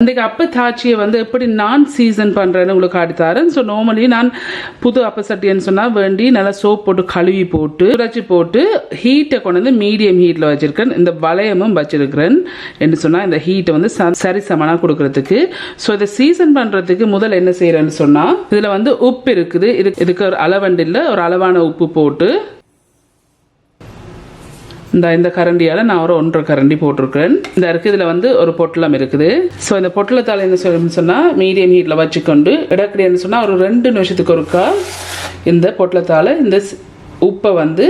இன்றைக்கு அப்ப தாட்சியை வந்து எப்படி நான் சீசன் பண்ணுறேன்னு உங்களுக்கு காட்டித்தாரேன். ஸோ நார்மலி நான் புது அப்ப சட்டின்னு சொன்னால் வேண்டி நல்லா சோப் போட்டு கழுவி போட்டு உரைச்சி போட்டு ஹீட்டை கொண்டு வந்து மீடியம் ஹீட்டில் வச்சுருக்கேன் இந்த வளையமும் வச்சுருக்கிறேன் என்று சொன்னால் இந்த ஹீட்டை வந்து ச- சரி சமனாக கொடுக்கறதுக்கு. ஸோ இதை சீசன் பண்ணுறதுக்கு முதல்ல என்ன செய்கிறேன்னு சொன்னால் இதில் வந்து உப்பு இருக்குது. இது இதுக்கு ஒரு அளவண்டு இல்லை ஒரு அளவான உப்பு போட்டு இந்த இந்த கரண்டியால் நான் ஒரு ஒன்றரை கரண்டி போட்டிருக்கிறேன். இந்த இருக்குது இதில் வந்து ஒரு பொட்டலம் இருக்குது. ஸோ இந்த பொட்டலத்தால் என்ன சொல்லணும்னு சொன்னால் மீடியம் ஹீட்டில் வச்சுக்கொண்டு இடக்கடியான்னு சொன்னால் ஒரு ரெண்டு நிமிஷத்துக்கு ஒருக்கா இந்த பொட்டலத்தால் இந்த ஸ்- உப்பை வந்து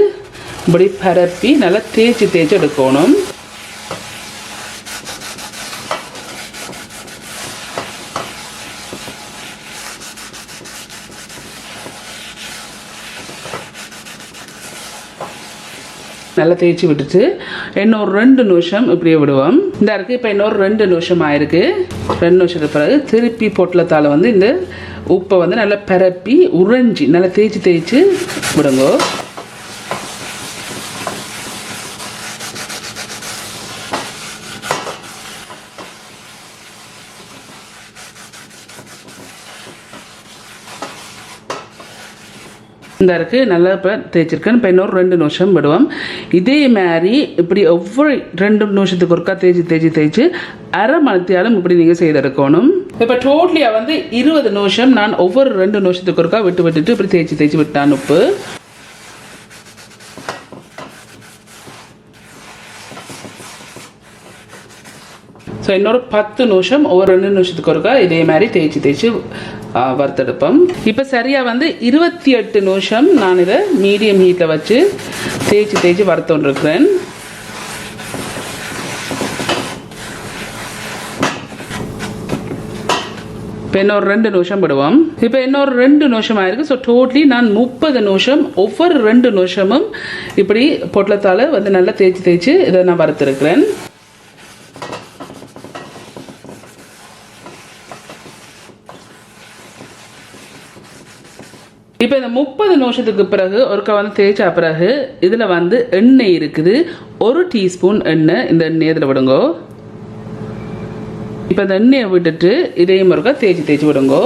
இப்படி பரப்பி நல்லா தேய்ச்சி தேய்ச்சி எடுக்கணும். நல்லா தேய்ச்சி விட்டுட்டு இன்னொரு ரெண்டு நிமிஷம் இப்படியே விடுவோம். இந்த இருக்கு இப்போ இன்னொரு ரெண்டு நிமிஷம் ஆயிருக்கு. ரெண்டு நிமிஷத்துக்கு பிறகு திருப்பி பொட்டலத்தால் வந்து இந்த உப்பை வந்து நல்லா பரப்பி உறைஞ்சி நல்லா தேய்ச்சி தேய்ச்சி விடுங்க. இந்த இருக்கு நல்லா இப்போ தேய்ச்சிருக்கேன். இப்போ இன்னொரு ரெண்டு நிமிஷம் விடுவோம். இதே மாதிரி இப்படி ஒவ்வொரு ரெண்டு நிமிஷத்துக்கு ஒருக்கா தேய்ச்சி தேய்ச்சி தேய்ச்சி அரை மணத்தியாலும் இப்படி நீங்கள் செய்திருக்கணும். இப்போ டோட்டலியாக வந்து இருபது நிமிஷம் நான் ஒவ்வொரு ரெண்டு நிமிஷத்துக்கு ஒருக்கா விட்டு விட்டுட்டு இப்படி தேய்ச்சி தேய்ச்சி விட்டான் உப்பு ஸோ இன்னொரு பத்து நிமிஷம் ஒவ்வொரு ரெண்டு நிமிஷத்துக்கு ஒருக்கா இதே மாதிரி தேய்ச்சி தேய்ச்சி வறுத்தெடுப்போம். இப்போ சரியாக வந்து இருபத்தி எட்டு நிமிஷம் நான் இதை மீடியம் ஹீட்டில் வச்சு தேய்ச்சி தேய்ச்சி வறுத்தோன்றிருக்கிறேன் இப்போ இன்னொரு ரெண்டு நிமிஷம் விடுவோம். இப்போ இன்னொரு ரெண்டு நிமிஷம் ஆயிருக்கு. ஸோ டோட்டலி நான் முப்பது நிமிஷம் ஒவ்வொரு ரெண்டு நிமிஷமும் இப்படி பொட்டலத்தால் வந்து நல்லா தேய்ச்சி தேய்ச்சி இதை நான் வறுத்துருக்கிறேன். இப்போ இந்த முப்பது நிமிஷத்துக்கு பிறகு ஒருக்கா வந்து தேய்ச்சா பிறகு இதில் வந்து எண்ணெய் இருக்குது. ஒரு டீஸ்பூன் எண்ணெய் இந்த எண்ணெய் இதில் விடுங்கோ. இப்போ இந்த எண்ணெயை விட்டுட்டு இதையும் ஒருக்கா தேய்ச்சி தேய்ச்சி விடுங்கோ.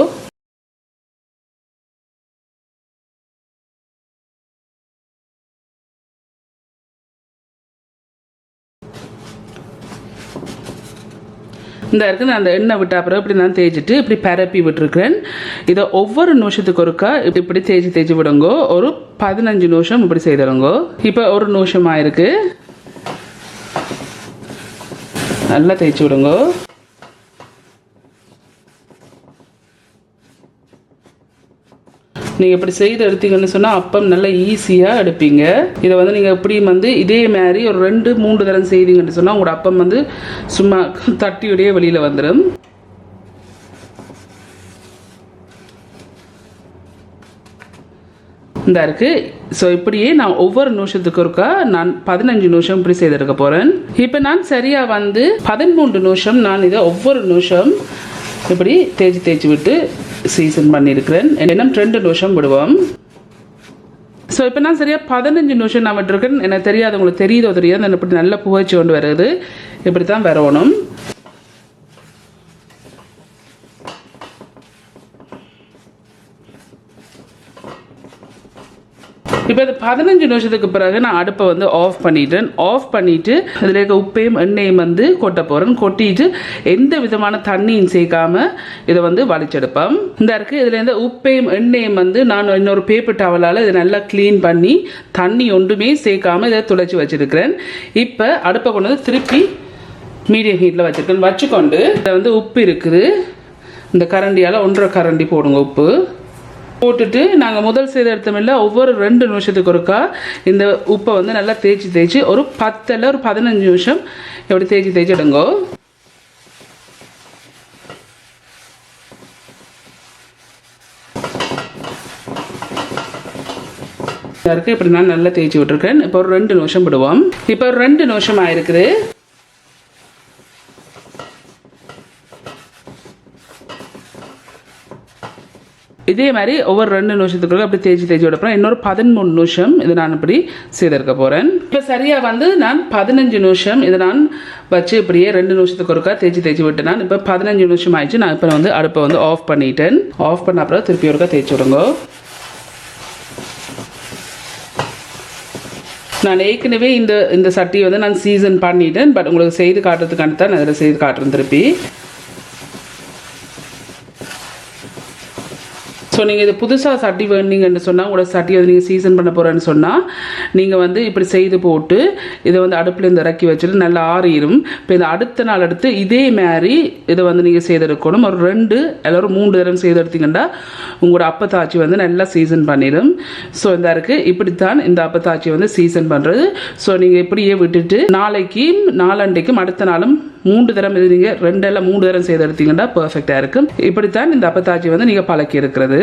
இந்த இருக்கு நான் அந்த எண்ணெய் விட்ட அப்புறம் இப்படி நான் தேய்ச்சிட்டு இப்படி பரப்பி விட்டுருக்கிறேன். இதை ஒவ்வொரு நிமிஷத்துக்கு ஒருக்கா இப்படி இப்படி தேய்ச்சி தேய்ச்சி விடுங்கோ. ஒரு பதினஞ்சு நிமிஷம் இப்படி செய்திடுங்கோ. இப்போ ஒரு நிமிஷம் ஆயிருக்கு நல்லா தேய்ச்சி விடுங்கோ. நீங்கள் இப்படி செய்து எடுத்தீங்கன்னு சொன்னால் அப்பம் நல்லா ஈஸியாக எடுப்பீங்க. இதை வந்து நீங்கள் எப்படியும் வந்து இதே மாதிரி ஒரு ரெண்டு மூன்று தரம் செய்தீங்கன்னு சொன்னால் உங்களோட அப்பம் வந்து சும்மா தட்டியோடையே வெளியில் வந்துடும் இந்த இருக்கு. ஸோ இப்படியே நான் ஒவ்வொரு நிமிஷத்துக்கு ஒருக்கா நான் பதினஞ்சு நிமிஷம் இப்படி செய்திருக்க போகிறேன் இப்போ நான் சரியாக வந்து பதிமூன்று நிமிஷம் நான் இதை ஒவ்வொரு நிமிஷம் இப்படி தேய்ச்சி தேய்ச்சி விட்டு சீசன் பண்ணியிருக்கிறேன். இன்னும் ரெண்டு நிமிஷம் விடுவோம். ஸோ இப்போ நான் சரியாக பதினஞ்சு நிமிஷம் நான் விட்டுருக்கேன். எனக்கு தெரியாது உங்களுக்கு தெரியுதோ தெரியாது நான் இப்படி நல்லா புகைச்சி கொண்டு வருது இப்படி தான் வரணும். இப்போ அது பதினஞ்சு நிமிஷத்துக்கு பிறகு நான் அடுப்பை வந்து ஆஃப் பண்ணிட்டேன். ஆஃப் பண்ணிட்டு அதில் இருக்க உப்பையும் எண்ணெயும் வந்து கொட்ட போகிறேன் கொட்டிட்டு எந்த விதமான தண்ணியும் சேர்க்காம இதை வந்து வலிச்செடுப்பேன் இந்த இருக்கு இதில் இந்த உப்பையும் எண்ணெயும் வந்து நான் இன்னொரு பேப்பர் டவலால் இதை நல்லா க்ளீன் பண்ணி தண்ணி ஒன்றுமே சேர்க்காம இதை துளைச்சி வச்சிருக்கிறேன். இப்போ அடுப்பை கொண்டு வந்து திருப்பி மீடியம் ஹீட்டில் வச்சுருக்கேன். வச்சுக்கொண்டு இதில் வந்து உப்பு இருக்குது. இந்த கரண்டியால் ஒன்றரை கரண்டி போடுங்க உப்பு. போட்டுட்டு நாங்கள் முதல் செய்த இடத்துல ஒவ்வொரு ரெண்டு நிமிஷத்துக்கு ஒருக்கா இந்த உப்பை வந்து நல்லா தேய்ச்சி தேய்ச்சி ஒரு பத்தில் ஒரு பதினஞ்சு நிமிஷம் எப்படி தேய்ச்சி தேய்ச்சி எடுங்கோ. இருக்கு இப்படி நான் நல்லா தேய்ச்சி விட்டுருக்கேன். இப்போ ஒரு ரெண்டு நிமிஷம் விடுவோம். இப்போ ஒரு ரெண்டு நிமிஷம் ஆயிருக்குது. இதே மாதிரி ஒவ்வொரு ரெண்டு நிமிஷத்துக்குள்ள அப்படி தேய்ச்சி தேய்ச்சி விடப்போம் இன்னொரு பதிமூணு நிமிஷம் இதை நான் இப்படி செய்திருக்க போகிறேன் இப்போ சரியாக வந்து நான் பதினஞ்சு நிமிஷம் இதை நான் வச்சு இப்படியே ரெண்டு நிமிஷத்துக்கு ஒருக்கா தேய்ச்சி தேய்ச்சி விட்டு நான் இப்போ பதினஞ்சு நிமிஷம் ஆயிடுச்சு. நான் இப்போ வந்து அடுப்பை வந்து ஆஃப் பண்ணிட்டேன். ஆஃப் பண்ண அப்புறம் திருப்பி ஒருக்கா தேய்ச்சி விடுங்க. நான் ஏற்கனவே இந்த இந்த சட்டியை வந்து நான் சீசன் பண்ணிட்டேன். பட் உங்களுக்கு செய்து காட்டுறதுக்கான தான் நான் இதில் செய்து காட்டுறேன் திருப்பி. ஸோ நீங்கள் இது புதுசாக சட்டி வேணுங்கன்னு சொன்னால் உங்களோட சட்டியை வந்து நீங்கள் சீசன் பண்ண போகிறேன்னு சொன்னால் நீங்கள் வந்து இப்படி செய்து போட்டு இதை வந்து அடுப்பில் இருந்து இறக்கி வச்சுட்டு நல்லா ஆறிடும் இப்போ இந்த அடுத்த நாள் அடுத்து இதே மாதிரி இதை வந்து நீங்கள் செய்தெடுக்கணும் ஒரு ரெண்டு எல்லோரும் மூன்று தரம் செய்தெடுத்தீங்கன்னா உங்களோட அப்பத்தாச்சி வந்து நல்லா சீசன் பண்ணிடும் ஸோ இந்த இருக்குது இப்படித்தான் இந்த அப்பத்தாச்சி வந்து சீசன் பண்ணுறது ஸோ நீங்கள் இப்படியே விட்டுட்டு நாளைக்கும் நாளண்டைக்கும் அடுத்த நாளும் மூன்று தரம் இது நீங்கள் ரெண்டு இல்லை மூன்று தரம் செய்து எடுத்தீங்கன்னா பர்ஃபெக்டாக இருக்கும். இப்படித்தான் இந்த அப்பத்தாச்சி வந்து நீங்கள் பழக்கி இருக்கிறது.